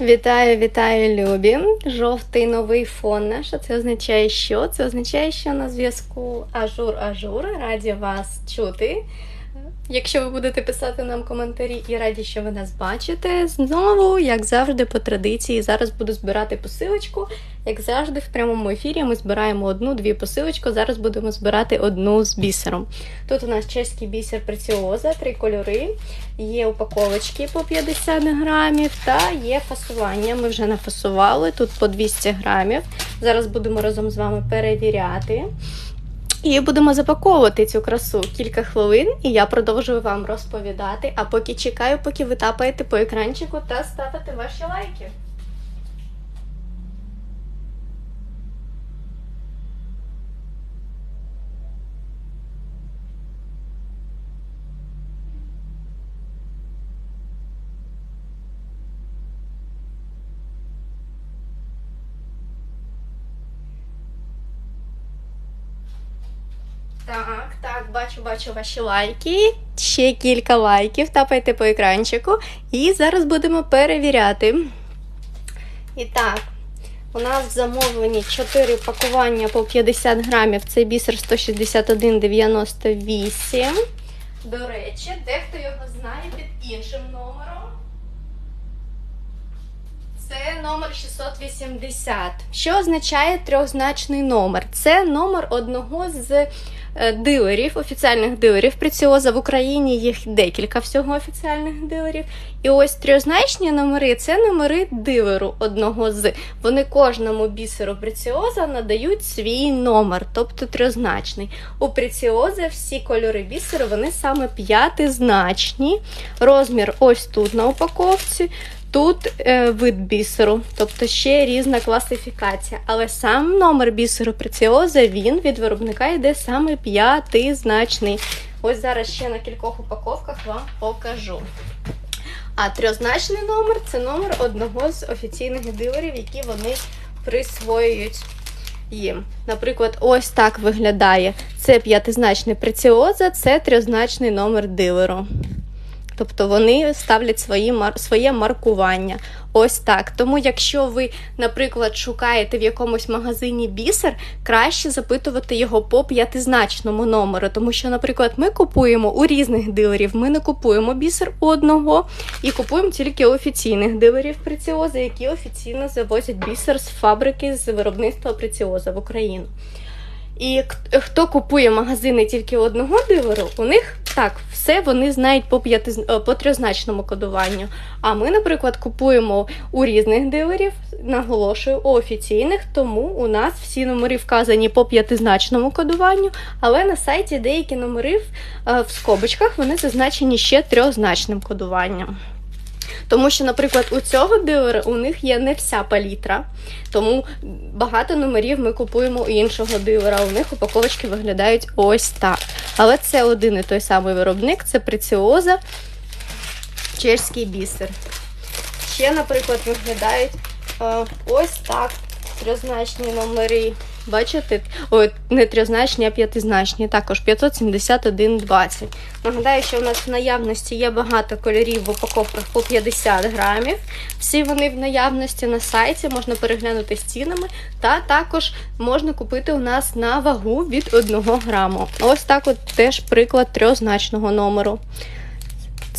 Вітаю, вітаю, любі! Жовтий новий фон наш. А Це означає що? Це означає, що на зв'язку Ажур Ажур. Раді вас чути. Якщо ви будете писати нам коментарі і раді, що ви нас бачите, знову, як завжди, по традиції, зараз буду збирати посилочку. Як завжди, в прямому ефірі ми збираємо одну-дві посилочки. Зараз будемо збирати одну з бісером. Тут у нас чеський бісер преціоза, три кольори, є упаковочки по 50 грамів та є фасування. Ми вже нафасували тут по 200 грамів. Зараз будемо разом з вами перевіряти. І будемо запаковувати цю красу кілька хвилин, і я продовжую вам розповідати. А поки чекаю, поки ви тапаєте по екранчику та ставите ваші лайки. Так, так, бачу, бачу ваші лайки. Ще кілька лайків. Тапайте по екранчику. І зараз будемо перевіряти. І так, у нас в замовленні 4 пакування по 50 грамів. Це бісер 161,98. До речі, дехто його знає під іншим номером. Це номер 680. Що означає трьохзначний номер? Це номер одного з е, дилерів, офіціальних дилерів преціоза. В Україні їх декілька всього офіціальних дилерів. І ось трьохзначні номери це номери дилеру одного з. Вони кожному бісеру преціоза надають свій номер, тобто трьохзначний. У преціоза всі кольори бісеру вони саме п'ятизначні. Розмір ось тут на упаковці. Тут е, вид бісеру, тобто ще різна класифікація. Але сам номер бісеру преціоза, він від виробника йде саме п'ятизначний. Ось зараз ще на кількох упаковках вам покажу. А трьозначний номер це номер одного з офіційних дилерів, які вони присвоюють їм. Наприклад, ось так виглядає. Це п'ятизначний преціоза, це трьозначний номер дилеру. Тобто вони ставлять свої, своє маркування. Ось так. Тому, якщо ви, наприклад, шукаєте в якомусь магазині бісер, краще запитувати його по п'ятизначному номеру. Тому що, наприклад, ми купуємо у різних дилерів, ми не купуємо бісер одного і купуємо тільки офіційних дилерів преціоза, які офіційно завозять бісер з фабрики з виробництва преціоза в Україну. І хто купує магазини тільки одного дилеру, у них так, все вони знають по п'яти е, по трьозначному кодуванню. А ми, наприклад, купуємо у різних дилерів, наголошую, у офіційних, тому у нас всі номери вказані по п'ятизначному кодуванню, але на сайті деякі номери в, е, скобочках вони зазначені ще трьохзначним кодуванням. Тому що, наприклад, у цього дилера у них є не вся палітра, тому багато номерів ми купуємо у іншого дилера. У них упаковочки виглядають ось так. Але це один і той самий виробник це преціоза, чешський бісер. Ще, наприклад, виглядають е, ось так трьозначні номери. Бачите? Ой, не трьозначні, а п'ятизначні. Також 571,20. Нагадаю, що в нас в наявності є багато кольорів в упаковках по 50 грамів. Всі вони в наявності на сайті, можна переглянути з цінами, та також можна купити у нас на вагу від 1 граму. Ось так от теж приклад трьозначного номеру.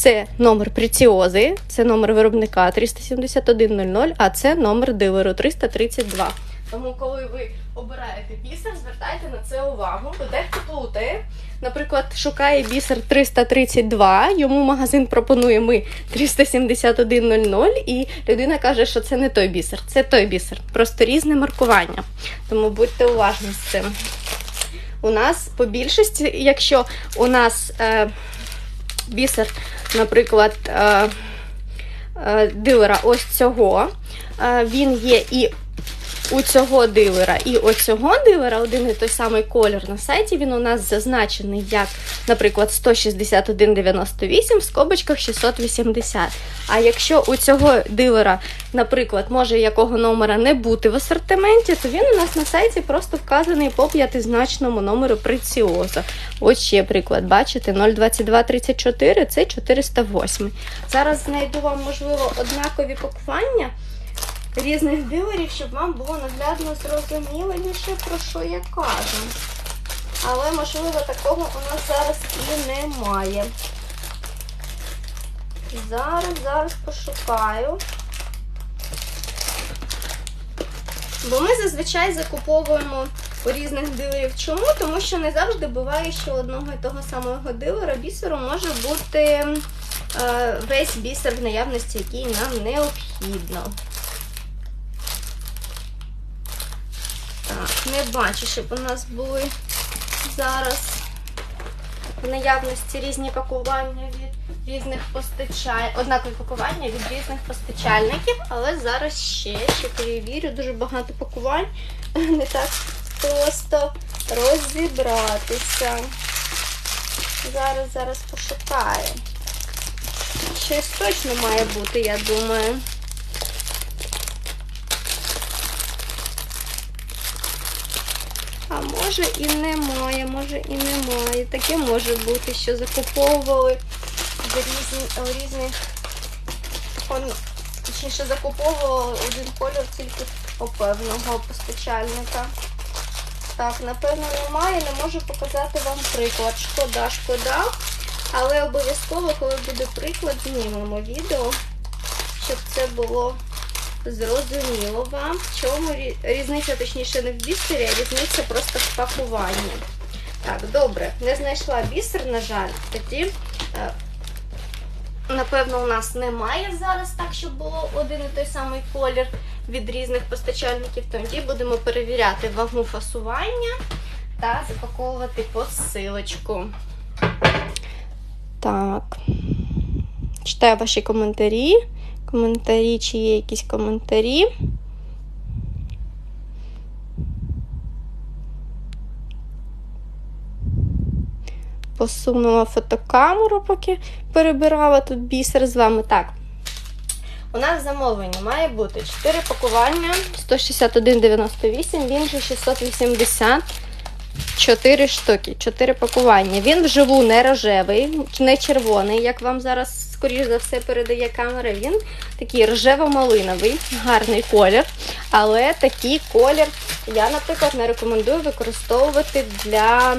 Це номер преціози, це номер виробника 37100, а це номер дилеру 332. Тому, коли ви обираєте бісер, звертайте на це увагу, дехто плутає. Наприклад, шукає бісер 332, йому магазин пропонує ми 371.00, і людина каже, що це не той бісер, це той бісер. Просто різне маркування. Тому будьте уважні з цим. У нас по більшості, якщо у нас е, бісер, наприклад, е, е, дилера ось цього, е, він є і у цього дилера і оцього дилера один і той самий колір на сайті, він у нас зазначений як, наприклад, 161,98 в скобочках 680. А якщо у цього дилера, наприклад, може якого номера не бути в асортименті, то він у нас на сайті просто вказаний по п'ятизначному номеру преціоза. Ось ще приклад, бачите, 02234 це 408. Зараз знайду вам, можливо, однакові пакування різних дилерів, щоб вам було наглядно зрозуміліше, про що я кажу. Але, можливо, такого у нас зараз і немає. Зараз, зараз пошукаю. Бо ми зазвичай закуповуємо у різних дилерів. Чому? Тому що не завжди буває, що одного і того самого дилера бісеру може бути е, весь бісер в наявності, який нам необхідно. Так, не бачу, щоб у нас були зараз в наявності різні пакування від різних постачальників, однакові пакування від різних постачальників, але зараз ще ще перевірю, дуже багато пакувань. Не так просто розібратися. Зараз, зараз пошукаю. Щось точно має бути, я думаю. А може і немає, може і немає. Таке може бути, що закуповували в різні, різних точніше закуповували один кольор тільки у певного постачальника. Так, напевно, немає, не можу показати вам приклад. Шкода, шкода. Але обов'язково, коли буде приклад, знімемо відео, щоб це було зрозуміло вам. В чому різниця, точніше, не в бісері, а різниця просто в пакуванні. Так, добре, не знайшла бісер, на жаль, тоді. е, Напевно, у нас немає зараз так, щоб було один і той самий колір від різних постачальників. Тоді будемо перевіряти вагу фасування та запаковувати посилочку. Так. Читаю ваші коментарі. Коментарі, чи є якісь коментарі. Посунула фотокамеру, поки перебирала тут бісер з вами. Так. У нас замовлення має бути 4 пакування 161,98, він же 680. 4 штуки, 4 пакування. Він вживу не рожевий, не червоний, як вам зараз, скоріш за все, передає камера. Він такий рожево-малиновий, гарний колір. Але такий колір я, наприклад, не рекомендую використовувати для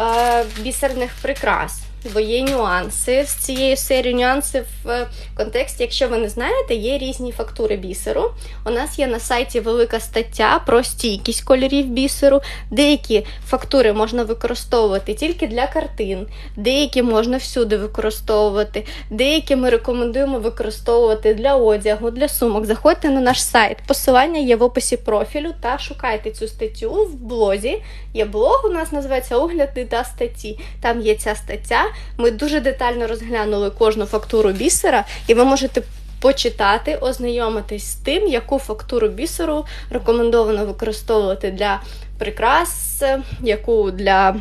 е, бісерних прикрас. Бо є нюанси з цією серією нюанси в е, контексті, якщо ви не знаєте, є різні фактури бісеру. У нас є на сайті велика стаття про стійкість кольорів бісеру. Деякі фактури можна використовувати тільки для картин, деякі можна всюди використовувати, деякі ми рекомендуємо використовувати для одягу, для сумок. Заходьте на наш сайт. Посилання є в описі профілю та шукайте цю статтю в блозі. Є блог, у нас називається Огляди та статті. Там є ця стаття. Ми дуже детально розглянули кожну фактуру бісера, і ви можете почитати, ознайомитись з тим, яку фактуру бісеру рекомендовано використовувати для прикрас, яку для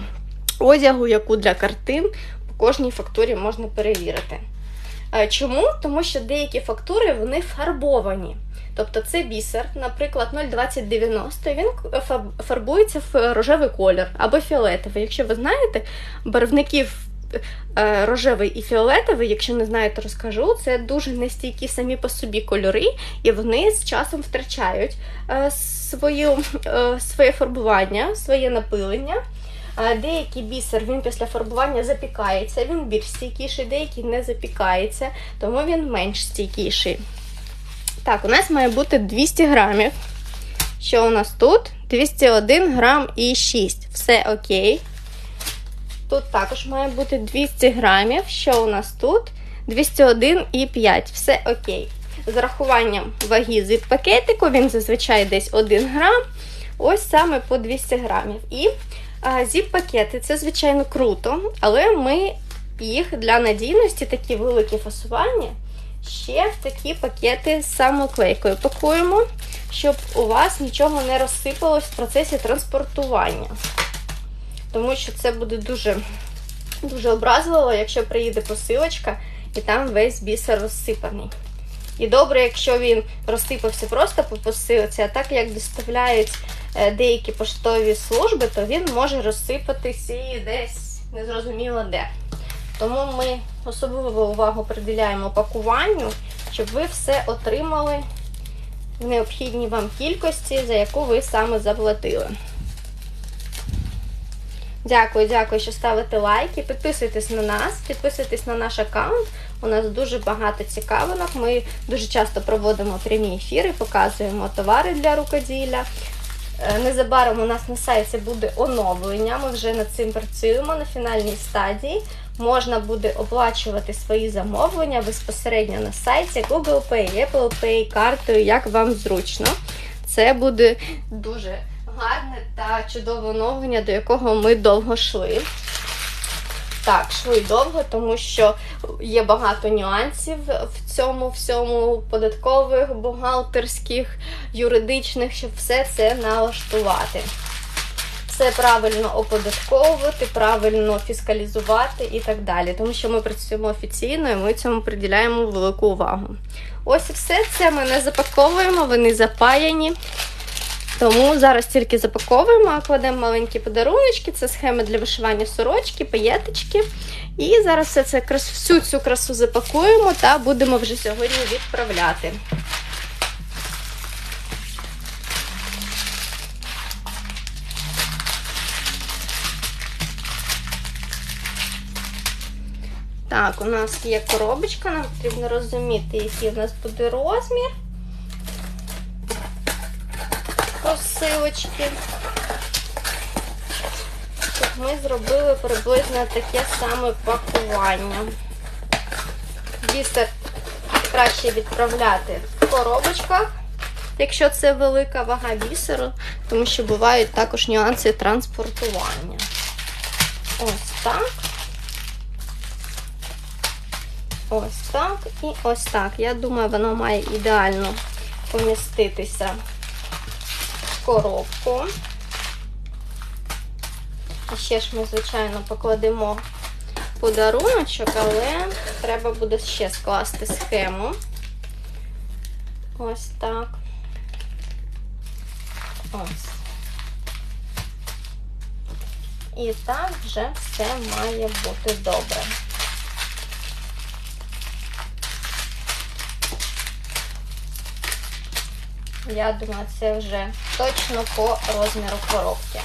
одягу, яку для картин. По кожній фактурі можна перевірити. Е, Чому? Тому що деякі фактури вони фарбовані. Тобто це бісер, наприклад, 0,2090, він фарбується в рожевий колір або фіолетовий. Якщо ви знаєте, барвників рожевий і фіолетовий, якщо не знаєте, розкажу, це дуже нестійкі самі по собі кольори, і вони з часом втрачають е, свою, е, своє фарбування, своє напилення. Е, Деякий бісер він після фарбування запікається, він більш стійкіший, деякий не запікається, тому він менш стійкіший. Так, у нас має бути 200 грамів. Що у нас тут? 201 грам і 6. Все окей. Тут також має бути 200 грамів. Що у нас тут? 201 і 5. Все окей. З рахуванням ваги з пакетику, він зазвичай десь 1 грам. Ось саме по 200 грамів. І зіп-пакети це, звичайно, круто, але ми їх для надійності, такі великі фасування, ще в такі пакети з самоклейкою пакуємо, щоб у вас нічого не розсипалось в процесі транспортування. Тому що це буде дуже, дуже образливо, якщо приїде посилочка і там весь бісер розсипаний. І добре, якщо він розсипався просто по посилці, а так як доставляють е, деякі поштові служби, то він може розсипатися і десь незрозуміло де. Тому ми особливу увагу приділяємо пакуванню, щоб ви все отримали в необхідній вам кількості, за яку ви саме заплатили. Дякую, дякую, що ставите лайки. Підписуйтесь на нас, підписуйтесь на наш аккаунт. У нас дуже багато цікавинок. Ми дуже часто проводимо прямі ефіри, показуємо товари для рукоділля. Е, Незабаром у нас на сайті буде оновлення. Ми вже над цим працюємо на фінальній стадії. Можна буде оплачувати свої замовлення безпосередньо на сайті Google Pay, Apple Pay, картою, як вам зручно. Це буде дуже гарне та чудове оновлення, до якого ми довго йшли. Так, йшли довго, тому що є багато нюансів в цьому всьому податкових, бухгалтерських, юридичних, щоб все це налаштувати. Все правильно оподатковувати, правильно фіскалізувати і так далі. Тому що ми працюємо офіційно і ми цьому приділяємо велику увагу. Ось і все це ми не запаковуємо, вони запаяні. Тому зараз тільки запаковуємо, кладемо маленькі подаруночки, це схеми для вишивання сорочки, паєточки. І зараз все це всю цю красу запакуємо та будемо вже сьогодні відправляти. Так, у нас є коробочка, нам потрібно розуміти, який у нас буде розмір. Посилочки. Щоб ми зробили приблизно таке саме пакування. Бісер краще відправляти в коробочках, якщо це велика вага бісеру, тому що бувають також нюанси транспортування. Ось так. Ось так і ось так. Я думаю, воно має ідеально поміститися коробку. І ще ж ми, звичайно, покладемо подаруночок, але треба буде ще скласти схему. Ось так. Ось. І так вже все має бути добре. Я думаю, це вже точно по розміру коробки.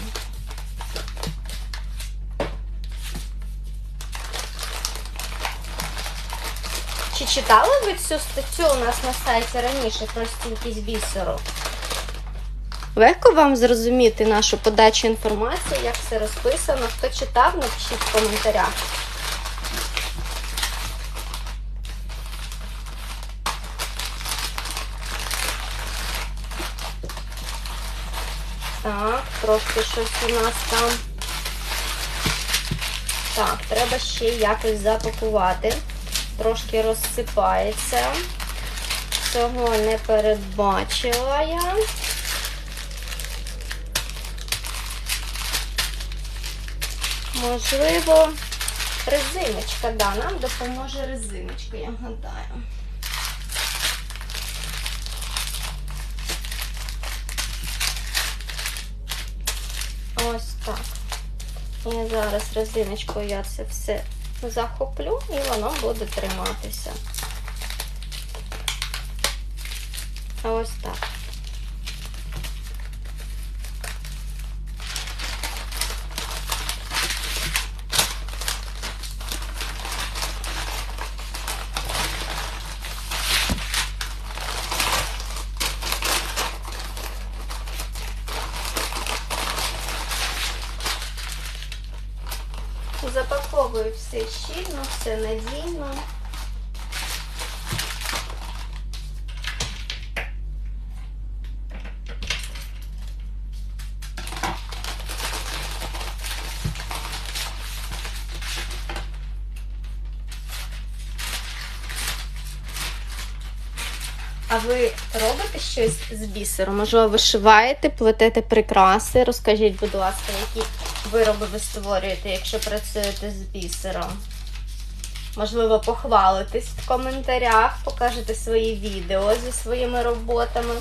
Чи читали ви цю статтю у нас на сайті раніше про стількість бісеру? Легко вам зрозуміти нашу подачу інформації, як все розписано. Хто читав, напишіть в коментарях. Так, трошки щось у нас там. Так, треба ще якось запакувати. Трошки розсипається. Цього не передбачила я. Можливо, резиночка, да, нам допоможе резиночка, я гадаю. Ось так. І зараз резиночкою я це все захоплю і воно буде триматися. Ось так. Запаковую все щільно, все надійно. А ви робите щось з бісеру? Можливо, вишиваєте, плетете прикраси. Розкажіть, будь ласка, які вироби ви створюєте, якщо працюєте з бісером? Можливо, похвалитесь в коментарях, покажете свої відео зі своїми роботами.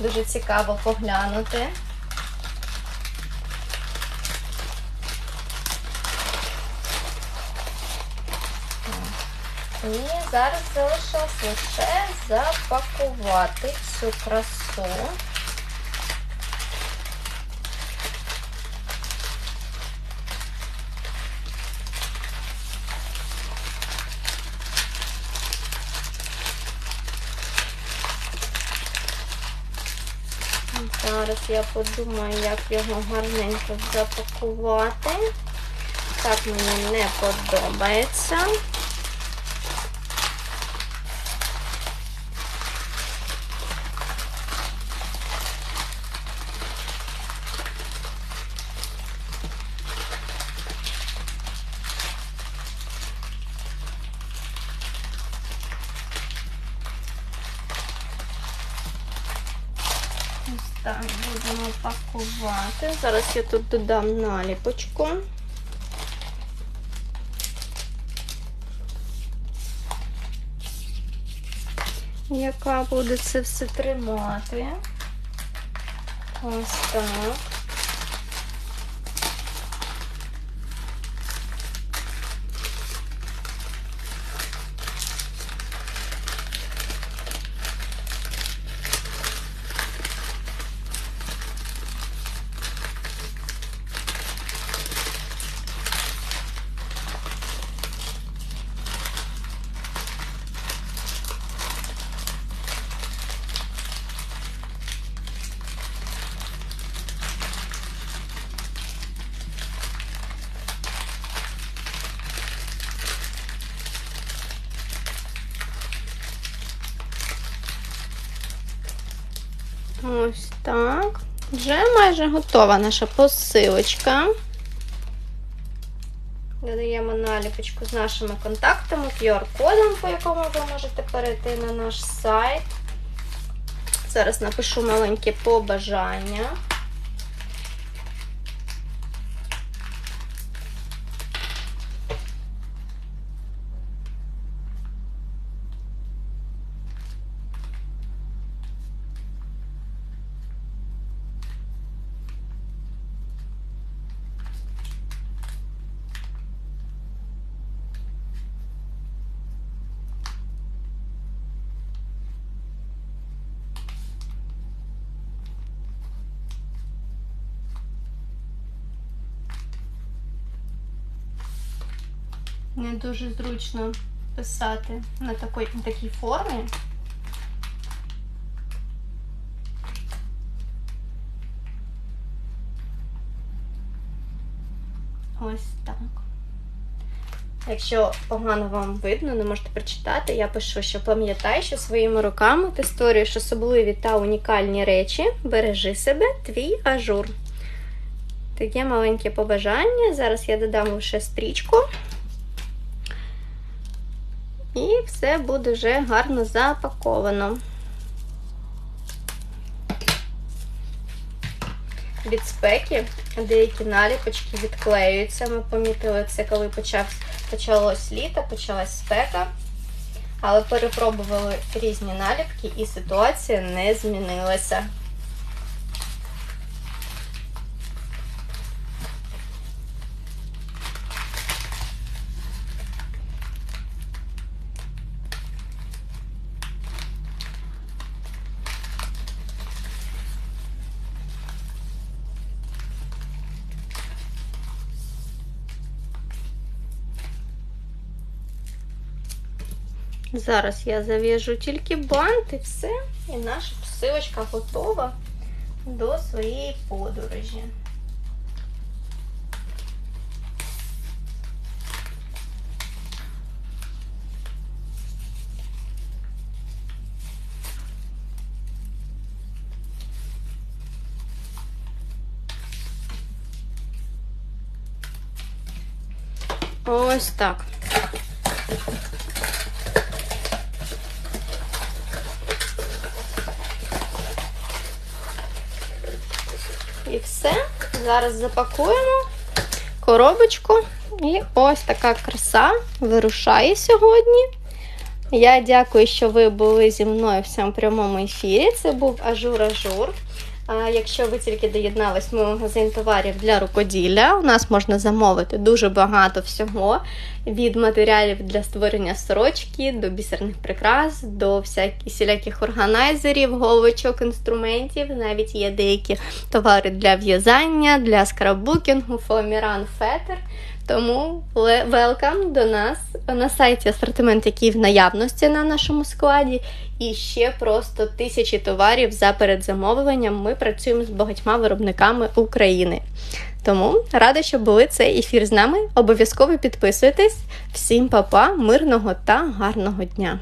Дуже цікаво поглянути. І зараз залишилось лише запакувати цю красу. Зараз я подумаю, як його гарненько запакувати. Так мені не подобається. Ось так будемо пакувати. Зараз я тут додам наліпочку. Яка буде це все тримати. Ось так. Ось так. Вже майже готова наша посилочка. Додаємо наліпочку з нашими контактами, QR-кодом, по якому ви можете перейти на наш сайт. Зараз напишу маленьке побажання. Не дуже зручно писати на такій, на такій формі. Ось так. Якщо погано вам видно, не можете прочитати, я пишу, що пам'ятай, що своїми руками ти створюєш особливі та унікальні речі. Бережи себе, твій ажур. Таке маленьке побажання. Зараз я додам лише стрічку. І все буде вже гарно запаковано. Від спеки деякі наліпочки відклеюються. Ми помітили це, коли почав, почалось літо, почалась спека. Але перепробували різні наліпки і ситуація не змінилася. Зараз я зав'яжу тільки бант і все. І наша посилочка готова до своєї подорожі. Ось так. Зараз запакуємо коробочку. І ось така краса вирушає сьогодні. Я дякую, що ви були зі мною в цьому прямому ефірі. Це був Ажур-Ажур. А Якщо ви тільки доєднались, ми магазин товарів для рукоділля. У нас можна замовити дуже багато всього від матеріалів для створення сорочки до бісерних прикрас, до всіляких органайзерів, головочок, інструментів. Навіть є деякі товари для в'язання, для скраббукінгу, фоаміран, фетер. Тому велкам до нас на сайті асортимент, який в наявності на нашому складі, і ще просто тисячі товарів за передзамовленням. Ми працюємо з багатьма виробниками України. Тому рада, що були цей ефір з нами. Обов'язково підписуйтесь. Всім па-па, мирного та гарного дня!